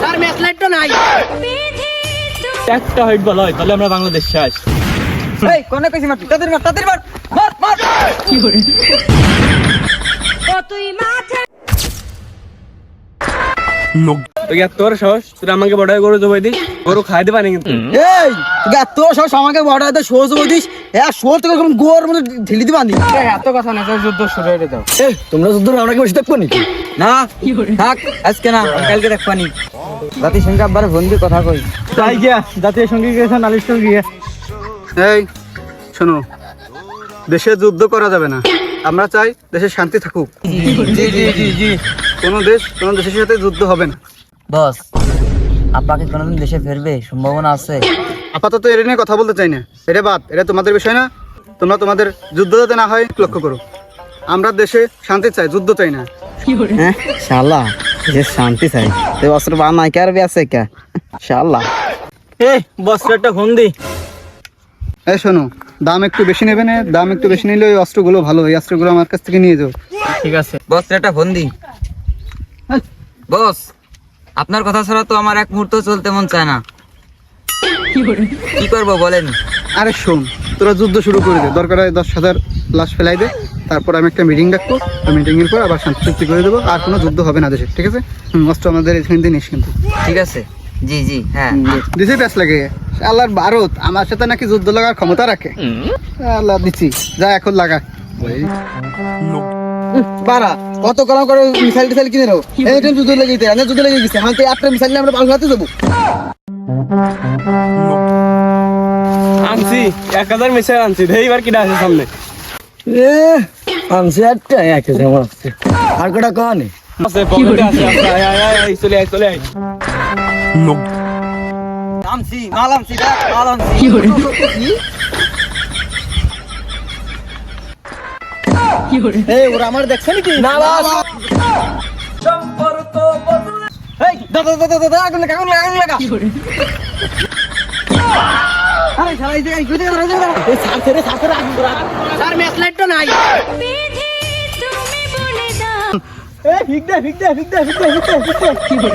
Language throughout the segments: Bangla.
স্যার ম্যাচ লাইট তো নাই। একটা হাইট বলা হয় তাহলে আমরা বাংলাদেশ শেষ। এই কোনে কইছি মার তাদের মার তাদের মার মার মার। তুই মাঠে তুই তোর সাহস তুই আমাকে বড় গরু জবাই দিস গরু খাই দিবা না কিন্তু এই তুই এত সব আমাকে বড় হাতে শোজ দিস এ শোর থেকে কোন গোর মধ্যে ঢেলি দিবা নি এত কথা না যুদ্ধ শুরু হয়ে দাও এই তোমরা যুদ্ধ আমরা কি বসে দেখব নি না থাক আজকে না কালকে দেখবা নি জাতি সঙ্গে আবার বন্ধু কথা কই। তাই গিয়া জাতীয় সঙ্গী গেছে নালিশ গিয়া। এই শোনো দেশে যুদ্ধ করা যাবে না। আমরা চাই দেশে শান্তি থাকুক। জি জি জি জি কোনো দেশ কোনো দেশের সাথে যুদ্ধ হবে না। বস আপাকে কোনোদিন দেশে ফিরবে সম্ভাবনা আছে? আপাতত এটা নিয়ে কথা বলতে চাই না। এটা বাদ এটা তোমাদের বিষয় না। তোমরা তোমাদের যুদ্ধ যাতে না হয় লক্ষ্য করো। আমরা দেশে শান্তি চাই যুদ্ধ চাই না। হ্যাঁ? শালা যে শান্তি চাই। তো অস্ত্র বা নাই কার আছে কে শালা। এই বস্ত্র একটা ফোন দি। এই শোনো দাম একটু বেশি নেবে না? দাম একটু বেশি নিলে ওই অস্ত্রগুলো ভালো এই অস্ত্রগুলো আমার কাছ থেকে নিয়ে যাও। ঠিক আছে। বস একটা ফোন দি। বস আপনার কথা ছাড়া তো আমার এক মুহূর্ত চলতে মন চায় না। কি করব বলেন? আরে শোন তোরা যুদ্ধ শুরু করে দে। দরকার হয় দশ হাজার লাশ ফেলাই দে। তারপর আমি একটা মিটিং ডাকবো। ওই মিটিং এর পর আবার শান্তি চুক্তি করে দেবো। আর কোনো যুদ্ধ হবে না দেশে ঠিক আছে? অস্ত্র আমাদের এখান দিয়ে নিস কিন্তু। ঠিক আছে। জি জি হ্যাঁ। দিছি প্যাস লাগে। আল্লাহর ভারত আমার সাথে নাকি যুদ্ধ লাগার ক্ষমতা রাখে। আল্লাহ দিচ্ছি যা এখন লাগা বারা কত কলম করে মিসাইল টিসাইল কিনে নেব? এই টাইম যুদ্ধ লেগে গেছে যুদ্ধ লেগে গেছে। হাতে আটটা মিসাইল নিয়ে আমরা বাংলাতে যাব। আনছি এক হাজার মিশাই আনছি। এইবার কিনা আছে সামনে। এ আনছে আটটা এক যেমন আসছে আর কটা কনে? আছে পকেটে আছে আছে, আয় আয় আয় আয়, চলে আয় চলে আয়। আমসি মাল দেখ মাল আমসি কি করে এই ওরা আমার দেখছে নাকি? না বাস এই দাদা দাদা দাদা আগুন লাগা আগুন লাগা আগুন লাগা। আরে শালা এই যে এই গুদে ধরে ধরে এই সার ছেড়ে সার ছেড়ে আগুন করা স্যার ম্যাচ লাইট তো নাই। বিধি তুমি বলে দাও। এই ফিক দে ফিক দে ফিক দে ফিক দে ফিক দে ফিক দে।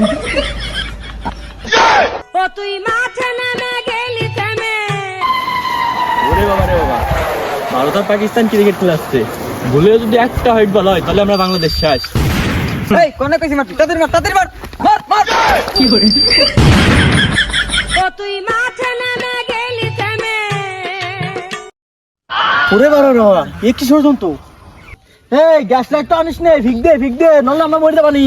ও তুই মাঠে নেমে গেলি থেমে ওরে বাবা রে বাবা। ভারত আর পাকিস্তান ক্রিকেট খেলাচ্ছে। ভুলে যদি একটা হাইট বলা হয় তাহলে আমরা বাংলাদেশ শেষ এই কোনে কইছি মার তাদের মার তাদের মার! মার মার! ও তুই মাঠে নেমে গেলি থেমে ওরে এ কি ষড়যন্ত্র? এই গ্যাস লাইট তো আনিস নে ভিগ দে ভিগ দে নলে আমরা মরে যাবানি।